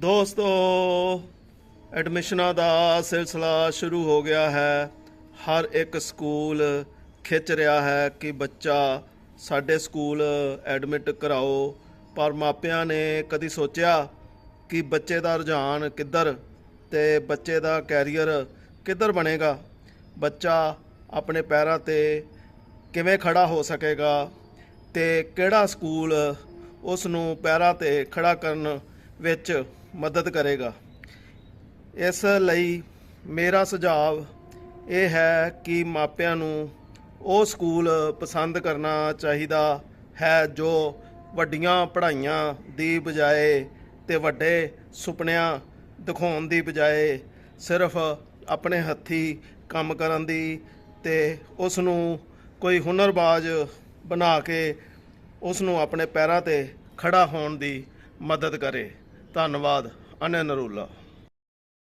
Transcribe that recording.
ਦੋਸਤੋ, ਐਡਮਿਸ਼ਨਾਂ ਦਾ ਸਿਲਸਿਲਾ ਸ਼ੁਰੂ ਹੋ ਗਿਆ ਹੈ। ਹਰ ਇੱਕ ਸਕੂਲ ਖਿੱਚ ਰਿਹਾ ਹੈ ਕਿ ਬੱਚਾ ਸਾਡੇ ਸਕੂਲ ਐਡਮਿਟ ਕਰਾਓ। ਪਰ ਮਾਪਿਆਂ ਨੇ ਕਦੀ ਸੋਚਿਆ ਕਿ ਬੱਚੇ ਦਾ ਰੁਝਾਨ ਕਿੱਧਰ ਤੇ ਬੱਚੇ ਦਾ ਕੈਰੀਅਰ ਕਿੱਧਰ ਬਣੇਗਾ? ਬੱਚਾ ਆਪਣੇ ਪੈਰਾਂ ਤੇ ਕਿਵੇਂ ਖੜਾ ਹੋ ਸਕੇਗਾ ਤੇ ਕਿਹੜਾ ਸਕੂਲ ਉਸ ਨੂੰ ਪੈਰਾਂ ਤੇ ਖੜਾ ਕਰਨ ਵਿੱਚ ਮਦਦ ਕਰੇਗਾ। ਇਸ ਲਈ ਮੇਰਾ ਸੁਝਾਅ ਇਹ ਹੈ ਕਿ ਮਾਪਿਆਂ ਨੂੰ ਉਹ ਸਕੂਲ ਪਸੰਦ ਕਰਨਾ ਚਾਹੀਦਾ ਹੈ ਜੋ ਵੱਡੀਆਂ ਪੜ੍ਹਾਈਆਂ ਦੀ ਬਜਾਏ ਤੇ ਵੱਡੇ ਸੁਪਨਿਆਂ ਦਿਖਾਉਣ ਦੀ ਬਜਾਏ ਸਿਰਫ ਆਪਣੇ ਹੱਥੀ ਕੰਮ ਕਰਨ ਦੀ ਤੇ ਉਸ ਨੂੰ ਕੋਈ ਹੁਨਰਬਾਜ਼ ਬਣਾ ਕੇ ਉਸ ਨੂੰ ਆਪਣੇ ਪੈਰਾਂ ਤੇ ਖੜਾ ਹੋਣ ਦੀ ਮਦਦ ਕਰੇ। ਧੰਨਵਾਦ ਅਨੰਦ ਨਰੂਲਾ।